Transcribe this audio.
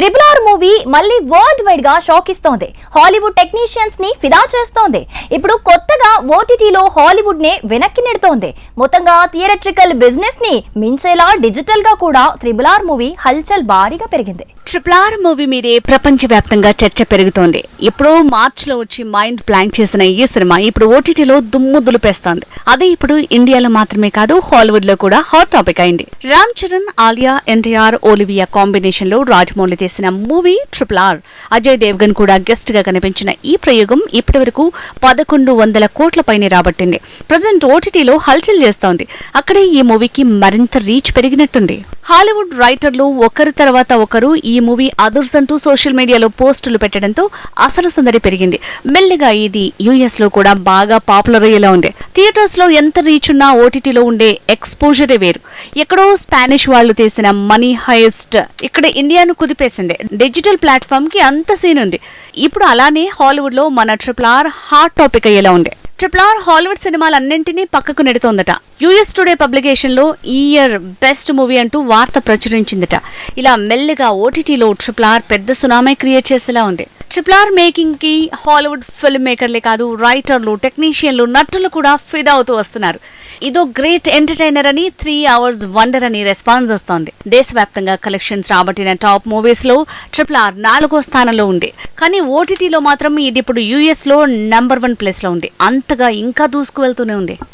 Triple R movie మళ్ళీ world వైడ్గా shock ఇస్తోంది హాలీవుడ్ టెక్నీషియన్స్ని ఫిదా చేస్తోంది. ఇప్పుడు కొత్తగా ఓటీటీలో హాలీవుడ్ నే వెనక్కి నెడుతోంది. మొత్తంగా థియేట్రికల్ బిజినెస్ని మించేలా డిజిటల్గా కూడా త్రిబుల్ ఆర్ మూవీ హల్చల్ భారీగా పెరిగింది. ట్రిపుల్ ఆర్ మూవీ మీదే ప్రపంచవ్యాప్తంగా చర్చ పెరుగుతోంది. ఎప్పుడో మార్చ్లో వచ్చి మైండ్ బ్లాంక్ చేసిన ఈ సినిమా ఇప్పుడు ఓటీటీలో దుమ్ము దులిపేస్తోంది అదే ఇప్పుడు ఇండియాలో మాత్రమే కాదు హాలీవుడ్లో కూడా హాట్ టాపిక్ అయింది. రామ్ చరణ్ ఆలియా ఎన్టీఆర్ ఓలివియా కాంబినేషన్లో రాజమౌళి చేసిన movie triple R Ajay Devgan కూడా గెస్ట్గా కనిపించిన ఈ ప్రయోగం ఇప్పటి వరకు పదకొండు వందల కోట్ల పైనే రాబట్టింది. ప్రజెంట్ ఓటీటీలో హల్చల్ చేస్తోంది. అక్కడే ఈ మూవీకి మరింత రీచ్ పెరిగినట్టుంది. హాలీవుడ్ రైటర్లు ఒకరి తర్వాత ఒకరు ఈ మూవీ అదుర్స్ అంటూ సోషల్ మీడియాలో పోస్టులు పెట్టడంతో అసలు సందడి పెరిగింది. మెల్లిగా ఇది యుఎస్లో కూడా బాగా పాపులర్ అయ్యేలా ఉంది. థియేటర్స్లో ఎంత రీచ్ ఉన్నా ఓటీటీలో ఉండే ఎక్స్పోజరే వేరు. ఎక్కడో స్పానిష్ వాళ్ళు తీసిన మనీ హైయెస్ట్ ఇక్కడ ఇండియాను కుదిపేసింది. డిజిటల్ ప్లాట్ఫామ్కి అంత సీన్ ఉంది. ఇప్పుడు అలానే హాలీవుడ్లో మన ట్రిపుల్ ఆర్ హాట్ టాపిక్ అయ్యేలా ఉంది. ట్రిపుల్ ఆర్ హాలీవుడ్ సినిమాలన్నింటినీ పక్కకు నెడుతోందట. యూఎస్ టుడే పబ్లికేషన్లో ఈ ఇయర్ బెస్ట్ మూవీ అంటూ వార్త ప్రచురించిందట. ఇలా మెల్లగా ఓటీటీలో ట్రిపుల్ ఆర్ పెద్ద సునామీ క్రియేట్ చేసేలా ఉంది. ట్రిపుల్ ఆర్ మేకింగ్కి హాలీవుడ్ ఫిల్మ్ మేకర్లే కాదు రైటర్లు టెక్నీషియన్లు నటులు కూడా ఫిదా అవుతూ వస్తున్నారు. ఇదో గ్రేట్ ఎంటర్టైనర్ అని త్రీ అవర్స్ వండర్ అని రెస్పాన్స్ వస్తోంది. దేశవ్యాప్తంగా కలెక్షన్స్ రాబట్టిన టాప్ మూవీస్లో ట్రిపుల్ ఆర్ నాలుగో స్థానంలో ఉంది. కానీ ఓటీటీలో మాత్రం ఇది ఇప్పుడు యూఎస్లో నంబర్ వన్ ప్లేస్లో ఉంది. అంతగా ఇంకా దూసుకు వెళ్తూనే ఉంది.